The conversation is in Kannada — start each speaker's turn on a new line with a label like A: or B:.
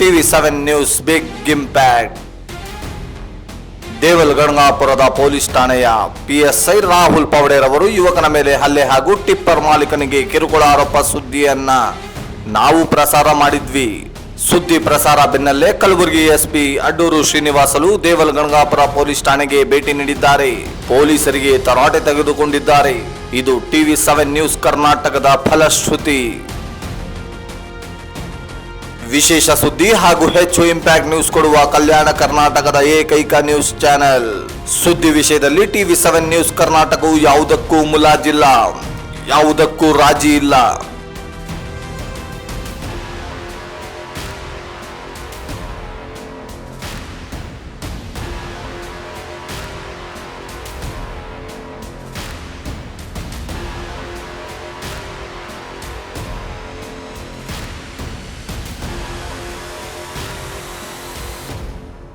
A: TV seven news big impact. ದೇವಲಗಂಗಾಪುರದ police ಠಾಣೆಯ ಪಿಎಸ್ಐ ರಾಹುಲ್ ಪವಡೇರ್ ಅವರು ಯುವಕನ ಮೇಲೆ ಹಲ್ಲೆ ಹಾಗೂ ಟಿಪ್ಪರ್ ಮಾಲೀಕನಿಗೆ ಕಿರುಕುಳ ಆರೋಪ ಸುದ್ದಿಯನ್ನ ನಾವು ಪ್ರಸಾರ ಮಾಡಿದ್ವಿ. ಸುದ್ದಿ ಪ್ರಸಾರ ಬೆನ್ನಲ್ಲೇ ಕಲಬುರಗಿ ಎಸ್ಪಿ ಅಡ್ಡೂರು ಶ್ರೀನಿವಾಸಲು ದೇವಲಗಂಗಾಪುರ ಪೊಲೀಸ್ ಠಾಣೆಗೆ ಭೇಟಿ ನೀಡಿದ್ದಾರೆ. ಪೊಲೀಸರಿಗೆ ತರಾಟೆ ತೆಗೆದುಕೊಂಡಿದ್ದಾರೆ. ಇದು ಟಿವಿ ಸೆವೆನ್ ನ್ಯೂಸ್ ಕರ್ನಾಟಕದ ಫಲಶ್ರುತಿ. ವಿಶೇಷ ಸುದ್ದಿ ಹಾಗೂ ಹೆಚ್ಚು ಇಂಪ್ಯಾಕ್ಟ್ ನ್ಯೂಸ್ ಕೊಡುವ ಕಲ್ಯಾಣ ಕರ್ನಾಟಕದ ಏಕೈಕ ನ್ಯೂಸ್ ಚಾನೆಲ್ ಸುದ್ದಿ ವಿಷಯದಲ್ಲಿ ಟಿವಿ ಸೆವೆನ್ ನ್ಯೂಸ್ ಕರ್ನಾಟಕವು ಯಾವುದಕ್ಕೂ ಮುಲಾಜಿಲ್ಲ. ಯಾವುದಕ್ಕೂ ರಾಜಿ ಇಲ್ಲ.